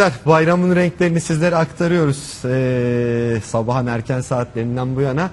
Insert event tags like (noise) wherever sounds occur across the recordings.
Çocuklar bayramın renklerini sizlere aktarıyoruz ee, sabahın erken saatlerinden bu yana.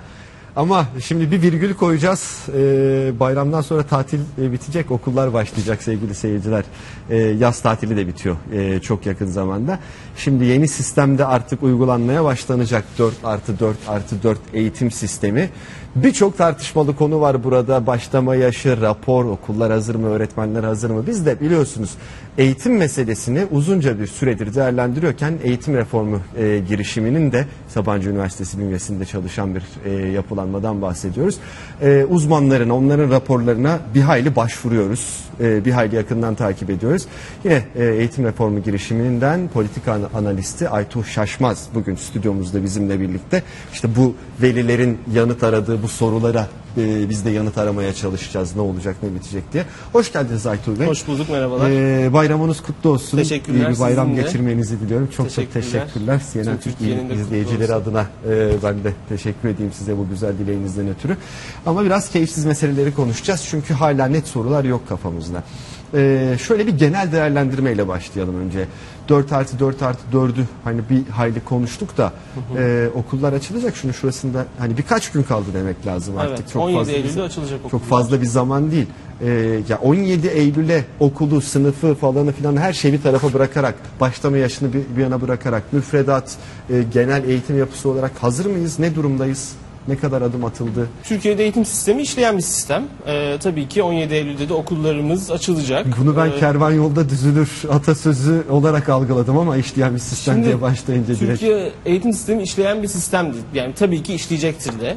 Ama şimdi bir virgül koyacağız. Ee, bayramdan sonra tatil e, bitecek, okullar başlayacak sevgili seyirciler. Ee, yaz tatili de bitiyor e, çok yakın zamanda. Şimdi yeni sistemde artık uygulanmaya başlanacak 4 artı 4 artı 4 eğitim sistemi. Birçok tartışmalı konu var burada. Başlama yaşı, rapor, okullar hazır mı, öğretmenler hazır mı? Biz de biliyorsunuz eğitim meselesini uzunca bir süredir değerlendiriyorken eğitim reformu e, girişiminin de Sabancı Üniversitesi bünyesinde çalışan bir e, yapılanmadan bahsediyoruz. E, uzmanların, onların raporlarına bir hayli başvuruyoruz. E, bir hayli yakından takip ediyoruz. Yine e, eğitim reformu girişiminden politika an- analisti Aytuğ Şaşmaz bugün stüdyomuzda bizimle birlikte. İşte bu velilerin yanıt aradığı bu sorulara e, biz de yanıt aramaya çalışacağız. Ne olacak, ne bitecek diye. Hoş geldiniz Aytuğ Bey. Hoş bulduk merhabalar. Ee, bayramınız kutlu olsun. Teşekkürler, İyi bir bayram sizin de. geçirmenizi diliyorum. Çok Teşekkürler. çok teşekkürler. CNN Türkiye'nin izleyicileri adına e, ben de teşekkür edeyim size bu güzel dileğinizden ötürü. Ama biraz keyifsiz meseleleri konuşacağız. Çünkü hala net sorular yok kafamızda. Ee, şöyle bir genel değerlendirmeyle başlayalım önce. 4 artı 4 artı 4'ü hani bir hayli konuştuk da e, okullar açılacak. Şunu şurasında hani birkaç gün kaldı demek lazım artık. Evet, çok 17 fazla bir- Eylül'de açılacak çok okullar. fazla bir zaman değil. Ee, ya 17 Eylül'e okulu, sınıfı falanı filan her şeyi bir tarafa bırakarak, başlama yaşını bir, bir yana bırakarak, müfredat, e, genel eğitim yapısı olarak hazır mıyız? Ne durumdayız? Ne kadar adım atıldı? Türkiye'de eğitim sistemi işleyen bir sistem. Ee, tabii ki 17 Eylül'de de okullarımız açılacak. Bunu ben Ee, kervan yolda düzülür atasözü olarak algıladım ama işleyen bir sistem Şimdi diye başlayınca direkt. Türkiye eğitim sistemi işleyen bir sistemdir. Yani tabii ki işleyecektir de.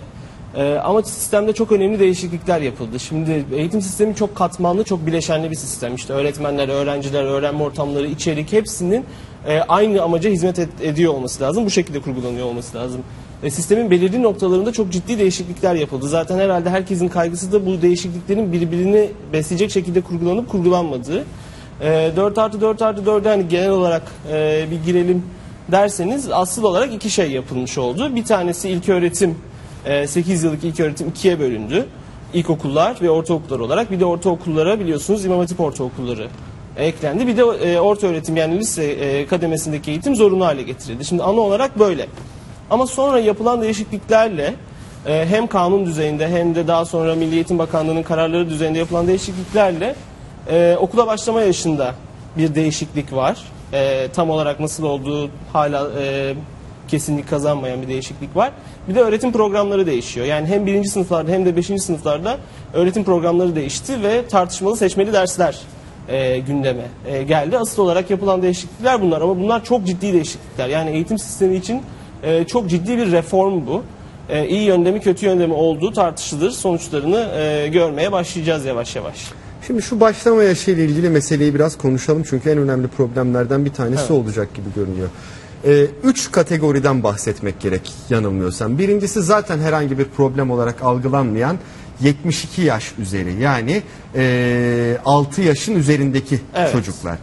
Ee, ama sistemde çok önemli değişiklikler yapıldı. Şimdi eğitim sistemi çok katmanlı, çok bileşenli bir sistem. İşte öğretmenler, öğrenciler, öğrenme ortamları, içerik hepsinin e, aynı amaca hizmet et- ediyor olması lazım. Bu şekilde kurgulanıyor olması lazım. E, sistemin belirli noktalarında çok ciddi değişiklikler yapıldı. Zaten herhalde herkesin kaygısı da bu değişikliklerin birbirini besleyecek şekilde kurgulanıp kurgulanmadığı. E, 4 artı 4 artı 4'e hani genel olarak e, bir girelim derseniz asıl olarak iki şey yapılmış oldu. Bir tanesi ilk öğretim, 8 yıllık ilk öğretim ikiye bölündü. İlkokullar ve ortaokullar olarak. Bir de ortaokullara biliyorsunuz İmam Hatip ortaokulları eklendi. Bir de e, orta öğretim yani lise e, kademesindeki eğitim zorunlu hale getirildi. Şimdi ana olarak böyle. Ama sonra yapılan değişikliklerle e, hem kanun düzeyinde hem de daha sonra Milli Eğitim Bakanlığı'nın kararları düzeyinde yapılan değişikliklerle e, okula başlama yaşında bir değişiklik var. E, tam olarak nasıl olduğu hala e, kesinlik kazanmayan bir değişiklik var. Bir de öğretim programları değişiyor. Yani hem birinci sınıflarda hem de beşinci sınıflarda öğretim programları değişti ve tartışmalı seçmeli dersler e, gündeme e, geldi. Asıl olarak yapılan değişiklikler bunlar ama bunlar çok ciddi değişiklikler. Yani eğitim sistemi için e, çok ciddi bir reform bu. E, iyi yönde mi kötü yönde mi olduğu tartışılır. Sonuçlarını e, görmeye başlayacağız yavaş yavaş. Şimdi şu başlama yaşı ile ilgili meseleyi biraz konuşalım çünkü en önemli problemlerden bir tanesi Evet. olacak gibi görünüyor. Ee, üç kategoriden bahsetmek gerek yanılmıyorsam. Birincisi zaten herhangi bir problem olarak algılanmayan 72 yaş üzeri yani e, 6 yaşın üzerindeki Evet. çocuklar.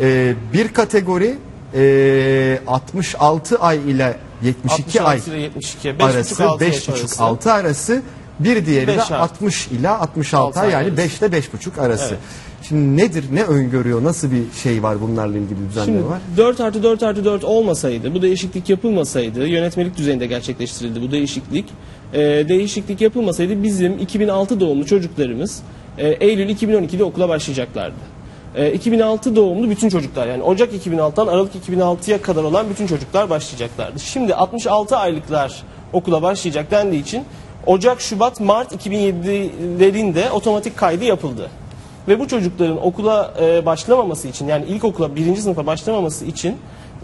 Ee, bir kategori e, 66 ay ile 72 ay 66 ile 72, 5,5 arası 6 yaş 5,5 arası. 6 arası bir diğeri de Beş artı. 60 ila 66 Altı ay yani arası. 5 ile 5,5 arası. Evet. Şimdi nedir ne öngörüyor nasıl bir şey var bunlarla ilgili düzenleme Şimdi var? 4 artı 4 artı 4 olmasaydı, bu değişiklik yapılmasaydı, yönetmelik düzeyinde gerçekleştirildi bu değişiklik. Ee, değişiklik yapılmasaydı bizim 2006 doğumlu çocuklarımız e, Eylül 2012'de okula başlayacaklardı. E, 2006 doğumlu bütün çocuklar yani Ocak 2006'dan Aralık 2006'ya kadar olan bütün çocuklar başlayacaklardı. Şimdi 66 aylıklar okula başlayacak dendiği için Ocak, Şubat, Mart 2007'lerinde otomatik kaydı yapıldı. Ve bu çocukların okula e, başlamaması için yani ilkokula birinci sınıfa başlamaması için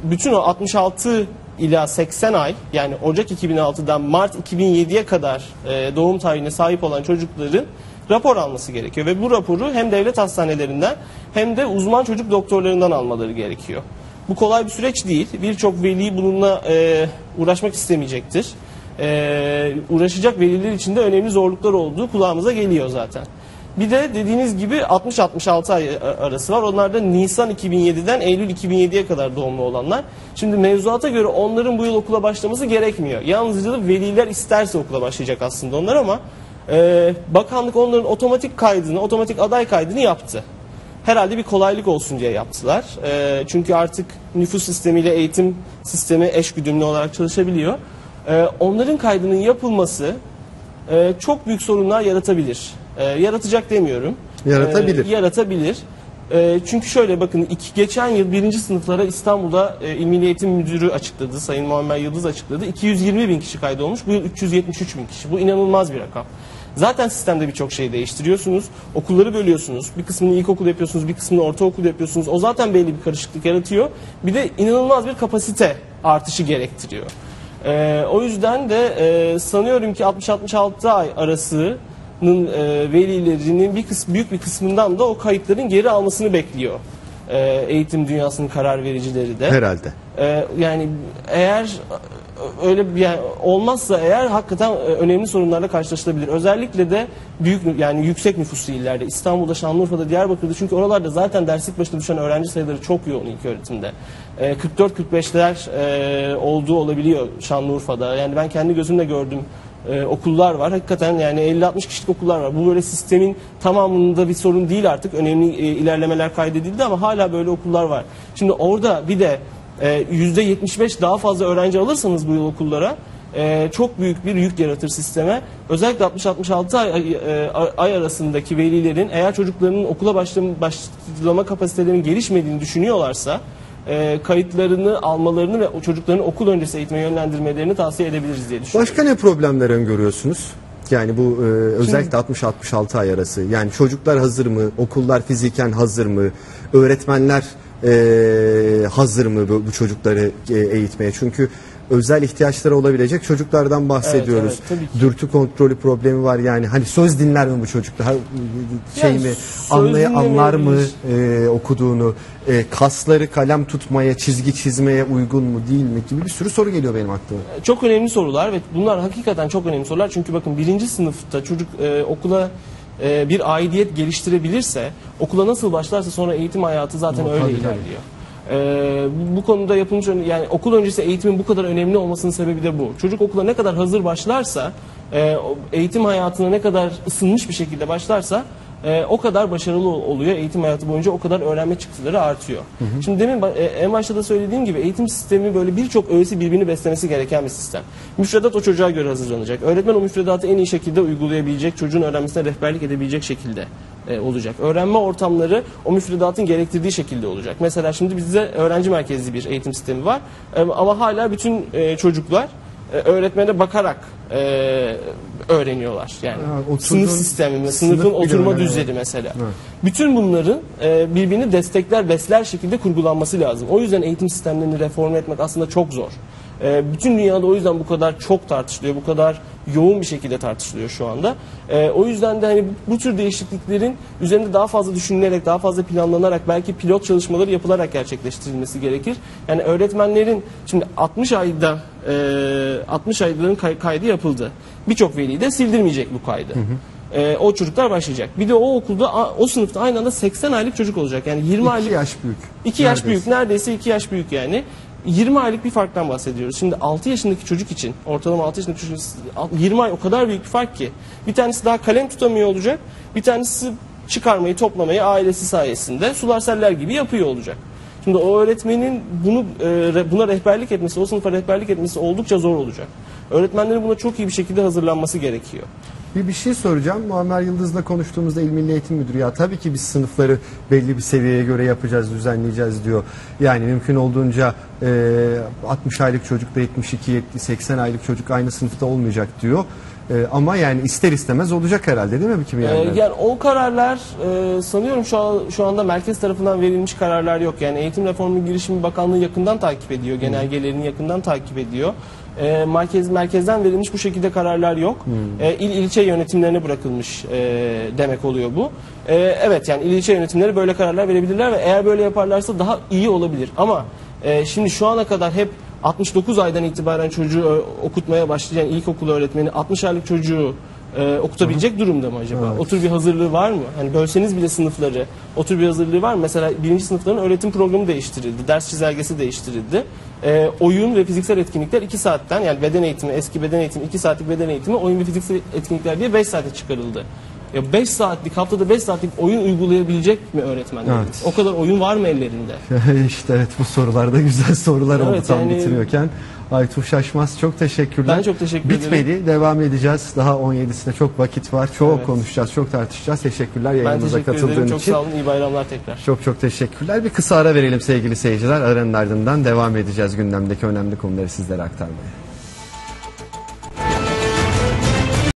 bütün o 66 ila 80 ay yani Ocak 2006'dan Mart 2007'ye kadar e, doğum tarihine sahip olan çocukların rapor alması gerekiyor. Ve bu raporu hem devlet hastanelerinden hem de uzman çocuk doktorlarından almaları gerekiyor. Bu kolay bir süreç değil. Birçok veli bununla e, uğraşmak istemeyecektir. E, uğraşacak veliler için de önemli zorluklar olduğu kulağımıza geliyor zaten. Bir de dediğiniz gibi 60-66 ay arası var. Onlar da Nisan 2007'den Eylül 2007'ye kadar doğumlu olanlar. Şimdi mevzuata göre onların bu yıl okula başlaması gerekmiyor. Yalnızca da veliler isterse okula başlayacak aslında onlar ama e, bakanlık onların otomatik kaydını, otomatik aday kaydını yaptı. herhalde bir kolaylık olsun diye yaptılar. E, çünkü artık nüfus sistemiyle eğitim sistemi eş güdümlü olarak çalışabiliyor. E, onların kaydının yapılması e, çok büyük sorunlar yaratabilir. E, yaratacak demiyorum. Yaratabilir. E, yaratabilir. E, çünkü şöyle bakın iki, geçen yıl birinci sınıflara İstanbul'da e, İl Milli Eğitim Müdürü açıkladı. Sayın Muammer Yıldız açıkladı. 220 bin kişi kaydolmuş. Bu yıl 373 bin kişi. Bu inanılmaz bir rakam. Zaten sistemde birçok şey değiştiriyorsunuz. Okulları bölüyorsunuz. Bir kısmını ilkokul yapıyorsunuz, bir kısmını ortaokul yapıyorsunuz. O zaten belli bir karışıklık yaratıyor. Bir de inanılmaz bir kapasite artışı gerektiriyor. Ee, o yüzden de e, sanıyorum ki 60-66 ay arasının e, velilerinin bir kısmı, büyük bir kısmından da o kayıtların geri almasını bekliyor. e, eğitim dünyasının karar vericileri de. Herhalde. Ee, yani eğer e, öyle bir olmazsa eğer hakikaten e, önemli sorunlarla karşılaşılabilir. Özellikle de büyük yani yüksek nüfuslu illerde İstanbul'da, Şanlıurfa'da, Diyarbakır'da çünkü oralarda zaten derslik başına düşen öğrenci sayıları çok yoğun ilk öğretimde. Ee, 44-45'ler e, olduğu olabiliyor Şanlıurfa'da. Yani ben kendi gözümle gördüm e, okullar var. Hakikaten yani 50-60 kişilik okullar var. Bu böyle sistemin tamamında bir sorun değil artık. Önemli e, ilerlemeler kaydedildi ama hala böyle okullar var. Şimdi orada bir de e, %75 daha fazla öğrenci alırsanız bu yıl okullara e, çok büyük bir yük yaratır sisteme. Özellikle 60-66 ay, ay, e, ay arasındaki velilerin eğer çocuklarının okula başlama, başlama kapasitelerinin gelişmediğini düşünüyorlarsa e, kayıtlarını almalarını ve o çocukların okul öncesi eğitime yönlendirmelerini tavsiye edebiliriz diye düşünüyorum. Başka ne problemler öngörüyorsunuz? Yani bu e, özellikle 60-66 ay arası. Yani çocuklar hazır mı? Okullar fiziken hazır mı? Öğretmenler e, hazır mı bu, bu çocukları e, eğitmeye? Çünkü özel ihtiyaçları olabilecek çocuklardan bahsediyoruz. Evet, evet. Dürtü kontrolü problemi var yani. Hani söz dinler mi bu çocuklar? Şey Yani mi? Anlay anlar mı e, okuduğunu? E, kasları kalem tutmaya, çizgi çizmeye uygun mu değil mi gibi bir sürü soru geliyor benim aklıma. Çok önemli sorular ve bunlar hakikaten çok önemli sorular. Çünkü bakın birinci sınıfta çocuk e, okula e, bir aidiyet geliştirebilirse, okula nasıl başlarsa sonra eğitim hayatı zaten öyle tabii. ilerliyor. E, bu- konuda yapılmış yani okul öncesi eğitimin bu kadar önemli olmasının sebebi de bu. Çocuk okula ne kadar hazır başlarsa, e, eğitim hayatına ne kadar ısınmış bir şekilde başlarsa e, o kadar başarılı ol- oluyor. Eğitim hayatı boyunca o kadar öğrenme çıktıları artıyor. Şimdi demin e, en başta da söylediğim gibi eğitim sistemi böyle birçok öğesi birbirini beslemesi gereken bir sistem. Müfredat o çocuğa göre hazırlanacak. Öğretmen o müfredatı en iyi şekilde uygulayabilecek, çocuğun öğrenmesine rehberlik edebilecek şekilde e, olacak. Öğrenme ortamları o müfredatın gerektirdiği şekilde olacak. Mesela şimdi bizde öğrenci merkezli bir eğitim sistemi var. E, ama hala bütün e, çocuklar e, öğretmene bakarak e, öğreniyorlar. Yani Ha, oturduğun- sınıf sistemi, sınıf sınıfın bile oturma düzeni mesela. Evet. Bütün bunların e, birbirini destekler, besler şekilde kurgulanması lazım. O yüzden eğitim sistemlerini reform etmek aslında çok zor. E, bütün dünyada o yüzden bu kadar çok tartışılıyor, bu kadar yoğun bir şekilde tartışılıyor şu anda. E, o yüzden de hani bu tür değişikliklerin üzerinde daha fazla düşünülerek, daha fazla planlanarak, belki pilot çalışmaları yapılarak gerçekleştirilmesi gerekir. Yani öğretmenlerin şimdi 60 ayda e, 60 ayların kay- kaydı yapıldı. Birçok veli de sildirmeyecek bu kaydı. E, o çocuklar başlayacak. Bir de o okulda, o sınıfta aynı anda 80 aylık çocuk olacak. Yani 20 aylık 2 yaş büyük. 2 yaş büyük, neredeyse 2 yaş büyük yani. 20 aylık bir farktan bahsediyoruz. Şimdi 6 yaşındaki çocuk için, ortalama 6 yaşındaki çocuk için 20 ay o kadar büyük bir fark ki. Bir tanesi daha kalem tutamıyor olacak, bir tanesi çıkarmayı, toplamayı ailesi sayesinde sular seller gibi yapıyor olacak. Şimdi o öğretmenin bunu e, buna rehberlik etmesi, o sınıfa rehberlik etmesi oldukça zor olacak. Öğretmenlerin buna çok iyi bir şekilde hazırlanması gerekiyor. Bir bir şey soracağım. Muammer Yıldız'la konuştuğumuzda İl Milli Eğitim Müdürü ya tabii ki biz sınıfları belli bir seviyeye göre yapacağız, düzenleyeceğiz diyor. Yani mümkün olduğunca e, 60 aylık çocukla 72, 70, 80 aylık çocuk aynı sınıfta olmayacak diyor. E, ama yani ister istemez olacak herhalde değil mi kimi Ee, yerlerde? yani o kararlar e, sanıyorum şu, an, şu anda merkez tarafından verilmiş kararlar yok. Yani Eğitim Reformu Girişimi Bakanlığı yakından takip ediyor. Genelgelerini yakından takip ediyor. E, merkez merkezden verilmiş bu şekilde kararlar yok. E, il ilçe yönetimlerine bırakılmış e, demek oluyor bu. E, evet yani il ilçe yönetimleri böyle kararlar verebilirler ve eğer böyle yaparlarsa daha iyi olabilir. Ama e, şimdi şu ana kadar hep 69 aydan itibaren çocuğu ö- okutmaya başlayan ilkokul öğretmeni 60 aylık çocuğu e, okutabilecek durumda mı acaba? O tür bir hazırlığı var mı? Hani bölseniz bile sınıfları, o tür bir hazırlığı var mı? Mesela birinci sınıfların öğretim programı değiştirildi, ders çizelgesi değiştirildi. E, oyun ve fiziksel etkinlikler 2 saatten yani beden eğitimi, eski beden eğitimi 2 saatlik beden eğitimi, oyun ve fiziksel etkinlikler diye 5 saate çıkarıldı. Ya 5 saatlik, haftada 5 saatlik oyun uygulayabilecek mi öğretmenler? Evet. O kadar oyun var mı ellerinde? (laughs) işte evet bu sorularda güzel sorular oldu Evet, tam yani- bitiriyorken. Aytuğ Şaşmaz çok teşekkürler. Ben çok teşekkür Bitmedi, ederim. devam edeceğiz. Daha 17'sine çok vakit var. Çok Evet. konuşacağız, çok tartışacağız. Teşekkürler yayınımıza teşekkür katıldığın ederim. Çok için. sağ olun. İyi bayramlar tekrar. Çok çok teşekkürler. Bir kısa ara verelim sevgili seyirciler. Aranın ardından devam edeceğiz gündemdeki önemli konuları sizlere aktarmaya.